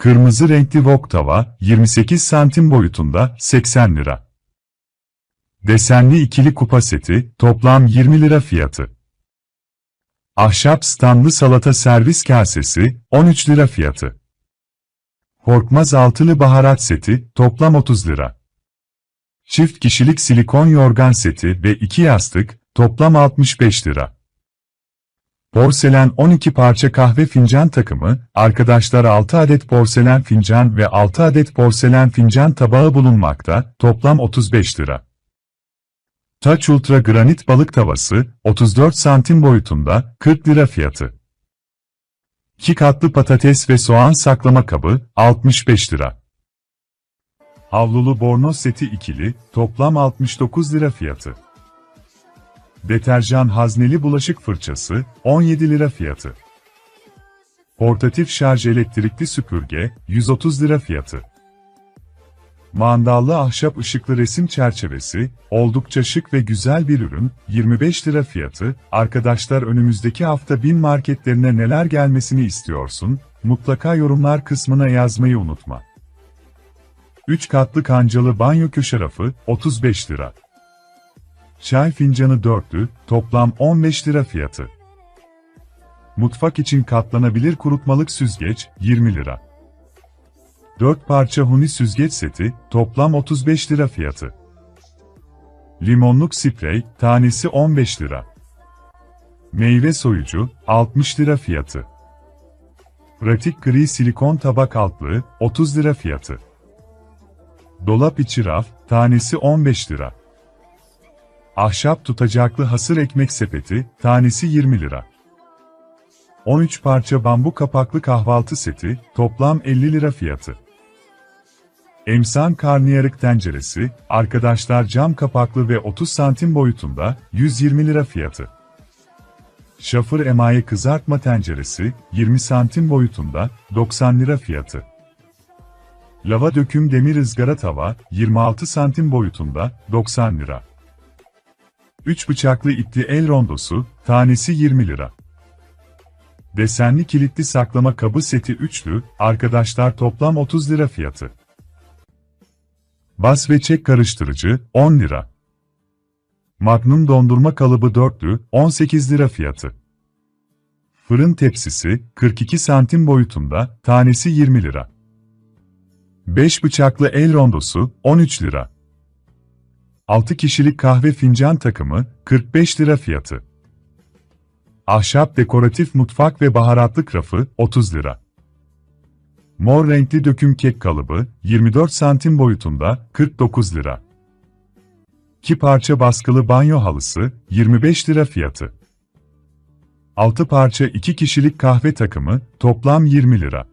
Kırmızı renkli wok tava, 28 santim boyutunda, 80 lira. Desenli ikili kupa seti, toplam 20 lira fiyatı. Ahşap standlı salata servis kasesi, 13 lira fiyatı. Korkmaz altılı baharat seti, toplam 30 lira. Çift kişilik silikon yorgan seti ve 2 yastık, toplam 65 lira. Porselen 12 parça kahve fincan takımı, arkadaşlar 6 adet porselen fincan ve 6 adet porselen fincan tabağı bulunmakta, toplam 35 lira. Taç Ultra granit balık tavası, 34 santim boyutunda, 40 lira fiyatı. 2 katlı patates ve soğan saklama kabı, 65 lira. Havlulu bornoz seti ikili, toplam 69 lira fiyatı. Deterjan hazneli bulaşık fırçası, 17 lira fiyatı. Portatif şarj elektrikli süpürge, 130 lira fiyatı. Mandallı ahşap ışıklı resim çerçevesi, oldukça şık ve güzel bir ürün, 25 lira fiyatı. Arkadaşlar önümüzdeki hafta bin marketlerine neler gelmesini istiyorsun? Mutlaka yorumlar kısmına yazmayı unutma. 3 katlı kancalı banyo köşe rafı, 35 lira. Çay fincanı dörtlü, toplam 15 lira fiyatı. Mutfak için katlanabilir kurutmalık süzgeç, 20 lira. 4 parça huni süzgeç seti, toplam 35 lira fiyatı. Limonluk sprey, tanesi 15 lira. Meyve soyucu, 60 lira fiyatı. Pratik gri silikon tabak altlığı, 30 lira fiyatı. Dolap içi raf, tanesi 15 lira. Ahşap tutacaklı hasır ekmek sepeti, tanesi 20 lira. 13 parça bambu kapaklı kahvaltı seti, toplam 50 lira fiyatı. Emsan karnıyarık tenceresi, arkadaşlar cam kapaklı ve 30 santim boyutunda, 120 lira fiyatı. Şafır emaye kızartma tenceresi, 20 santim boyutunda, 90 lira fiyatı. Lava döküm demir ızgara tava, 26 santim boyutunda, 90 lira. 3 bıçaklı ipli el rondosu, tanesi 20 lira. Desenli kilitli saklama kabı seti üçlü, arkadaşlar toplam 30 lira fiyatı. Bas ve çek karıştırıcı, 10 lira. Magnum dondurma kalıbı dörtlü, 18 lira fiyatı. Fırın tepsisi, 42 santim boyutunda, tanesi 20 lira. 5 bıçaklı el rondosu, 13 lira. 6 kişilik kahve fincan takımı, 45 lira fiyatı. Ahşap dekoratif mutfak ve baharatlık rafı, 30 lira. Mor renkli döküm kek kalıbı, 24 santim boyutunda, 49 lira. 2 parça baskılı banyo halısı, 25 lira fiyatı. 6 parça 2 kişilik kahve takımı, toplam 20 lira.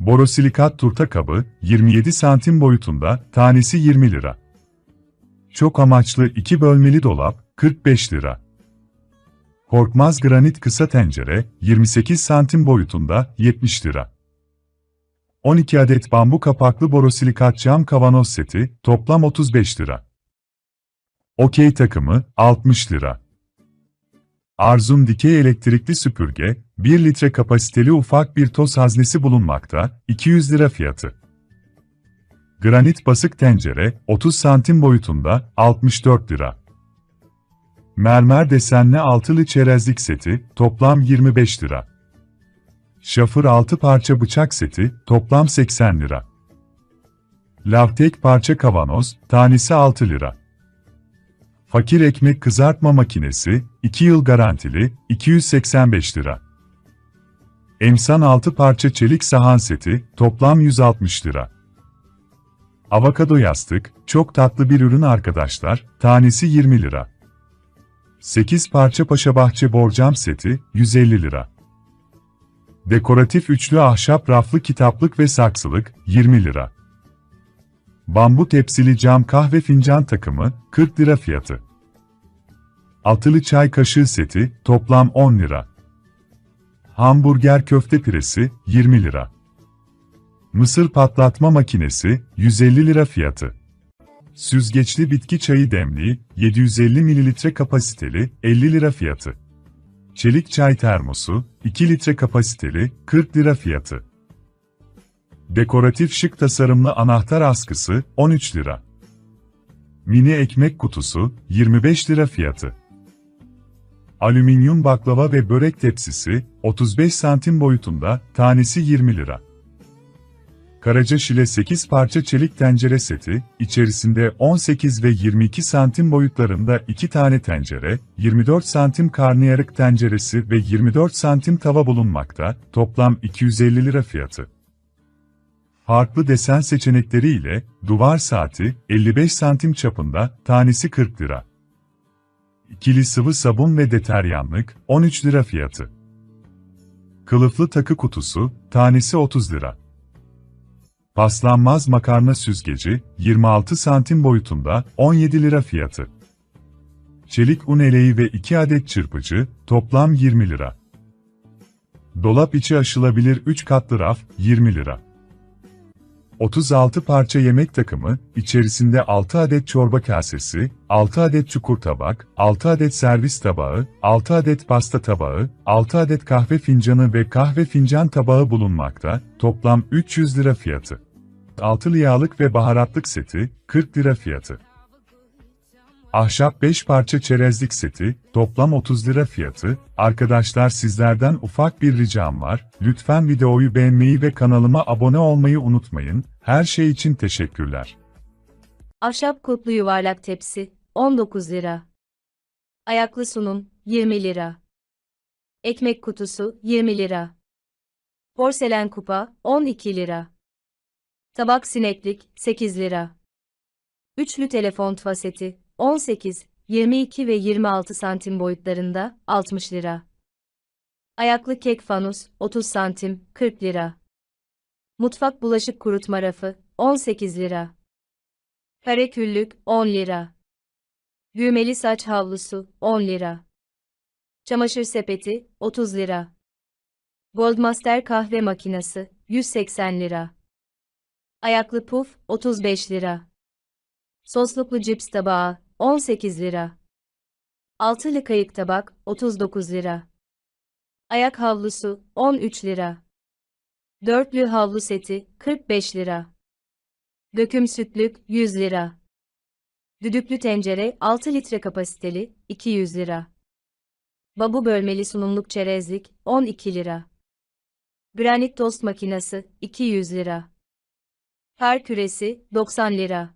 Borosilikat turta kabı, 27 santim boyutunda, tanesi 20 lira. Çok amaçlı 2 bölmeli dolap, 45 lira. Korkmaz granit kısa tencere, 28 santim boyutunda, 70 lira. 12 adet bambu kapaklı borosilikat cam kavanoz seti, toplam 35 lira. Okey takımı, 60 lira. Arzum dikey elektrikli süpürge, 1 litre kapasiteli ufak bir toz haznesi bulunmakta, 200 lira fiyatı. Granit basık tencere, 30 santim boyutunda, 64 lira. Mermer desenli altılı çerezlik seti, toplam 25 lira. Şafır 6 parça bıçak seti, toplam 80 lira. Lavtek parça kavanoz, tanesi 6 lira. Fakir ekmek kızartma makinesi, 2 yıl garantili, 285 lira. Emsan 6 parça çelik sahan seti, toplam 160 lira. Avokado yastık, çok tatlı bir ürün arkadaşlar, tanesi 20 lira. 8 parça paşabahçe borcam seti, 150 lira. Dekoratif üçlü ahşap raflı kitaplık ve saksılık, 20 lira. Bambu tepsili cam kahve fincan takımı, 40 lira fiyatı. Altılı çay kaşığı seti, toplam 10 lira. Hamburger köfte piresi, 20 lira. Mısır patlatma makinesi, 150 lira fiyatı. Süzgeçli bitki çayı demliği, 750 ml kapasiteli, 50 lira fiyatı. Çelik çay termosu, 2 litre kapasiteli, 40 lira fiyatı. Dekoratif şık tasarımlı anahtar askısı 13 lira. Mini ekmek kutusu 25 lira fiyatı. Alüminyum baklava ve börek tepsisi 35 santim boyutunda tanesi 20 lira. Karaca Şile 8 parça çelik tencere seti, içerisinde 18 ve 22 santim boyutlarında 2 tane tencere, 24 santim karnıyarık tenceresi ve 24 santim tava bulunmakta, toplam 250 lira fiyatı. Farklı desen seçenekleri ile duvar saati 55 santim çapında tanesi 40 lira. İkili sıvı sabun ve deteryanlık 13 lira fiyatı. Kılıflı takı kutusu tanesi 30 lira. Paslanmaz makarna süzgeci 26 santim boyutunda 17 lira fiyatı. Çelik un eleği ve 2 adet çırpıcı toplam 20 lira. Dolap içi aşılabilir 3 katlı raf 20 lira. 36 parça yemek takımı, içerisinde 6 adet çorba kasesi, 6 adet çukur tabak, 6 adet servis tabağı, 6 adet pasta tabağı, 6 adet kahve fincanı ve kahve fincan tabağı bulunmakta, toplam 300 lira fiyatı. Altılı yağlık ve baharatlık seti, 40 lira fiyatı. Ahşap 5 parça çerezlik seti, toplam 30 lira fiyatı. Arkadaşlar sizlerden ufak bir ricam var. Lütfen videoyu beğenmeyi ve kanalıma abone olmayı unutmayın. Her şey için teşekkürler. Ahşap kutlu yuvarlak tepsi, 19 lira. Ayaklı sunum, 20 lira. Ekmek kutusu, 20 lira. Porselen kupa, 12 lira. Tabak sineklik, 8 lira. Üçlü telefon faseti, 18, 22 ve 26 santim boyutlarında, 60 lira. Ayaklı kek fanus, 30 santim, 40 lira. Mutfak bulaşık kurutma rafı, 18 lira. Kare küllük 10 lira. Düğmeli saç havlusu 10 lira. Çamaşır sepeti 30 lira. Goldmaster kahve makinesi 180 lira. Ayaklı puf 35 lira. Sosluklu cips tabağı 18 lira. Altılı kayık tabak 39 lira. Ayak havlusu 13 lira. Dörtlü havlu seti 45 lira. Döküm sütlük 100 lira. Düdüklü tencere 6 litre kapasiteli 200 lira. Babu bölmeli sunumluk çerezlik 12 lira. Granit tost makinesi 200 lira. Kar küresi 90 lira.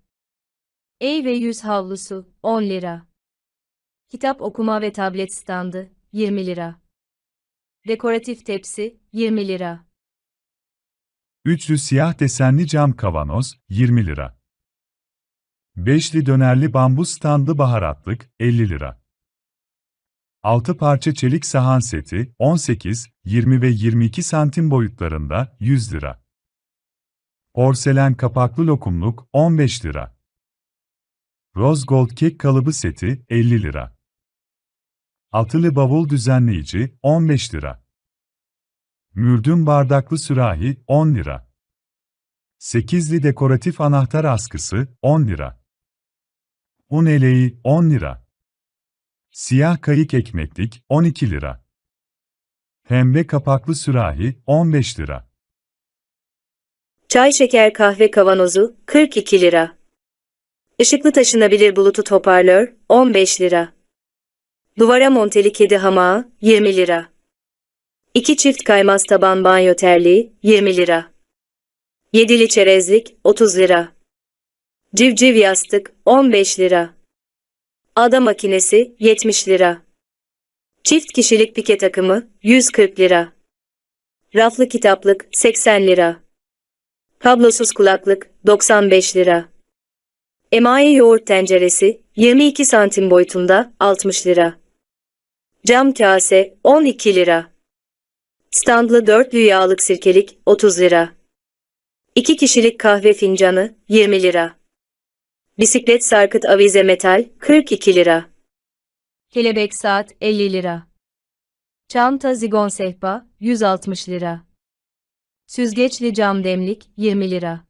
Ey ve yüz havlusu 10 lira. Kitap okuma ve tablet standı 20 lira. Dekoratif tepsi 20 lira. Üçlü siyah desenli cam kavanoz 20 lira. Beşli dönerli bambu standlı baharatlık 50 lira. 6 parça çelik sahan seti 18, 20 ve 22 santim boyutlarında 100 lira. Porselen kapaklı lokumluk 15 lira. Rose Gold kek kalıbı seti 50 lira. Altılı bavul düzenleyici 15 lira. Mürdüm bardaklı sürahi 10 lira. Sekizli dekoratif anahtar askısı 10 lira. Un eleği 10 lira. Siyah kayık ekmeklik 12 lira. Pembe kapaklı sürahi 15 lira. Çay şeker kahve kavanozu 42 lira. Işıklı taşınabilir bluetooth hoparlör 15 lira. Duvara monteli kedi hamağı 20 lira. 2 çift kaymaz taban banyo terliği 20 lira. Yedili çerezlik 30 lira. Civciv yastık 15 lira. Ada makinesi 70 lira. Çift kişilik pike takımı 140 lira. Raflı kitaplık 80 lira. Kablosuz kulaklık 95 lira. Emaye yoğurt tenceresi 22 santim boyutunda 60 lira. Cam kase 12 lira. Standlı dörtlü yağlık sirkelik 30 lira. 2 kişilik kahve fincanı 20 lira. Bisiklet sarkıt avize metal 42 lira. Kelebek saat 50 lira. Çanta zigon sehpa 160 lira. Süzgeçli cam demlik 20 lira.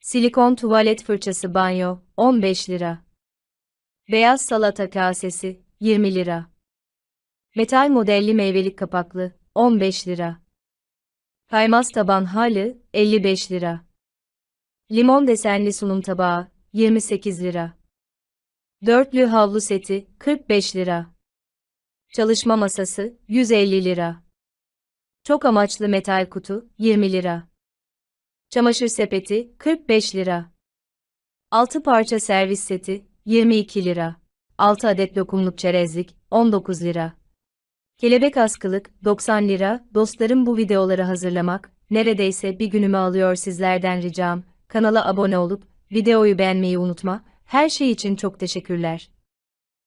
Silikon tuvalet fırçası banyo 15 lira. Beyaz salata kasesi 20 lira. Metal modelli meyvelik kapaklı 15 lira. Kaymaz taban halı, 55 lira. Limon desenli sunum tabağı, 28 lira. Dörtlü havlu seti, 45 lira. Çalışma masası, 150 lira. Çok amaçlı metal kutu, 20 lira. Çamaşır sepeti, 45 lira. 6 parça servis seti, 22 lira. 6 adet lokumluk çerezlik, 19 lira. Kelebek askılık, 90 lira. Dostlarım bu videoları hazırlamak, neredeyse bir günümü alıyor sizlerden ricam. Kanala abone olup, videoyu beğenmeyi unutma. Her şey için çok teşekkürler.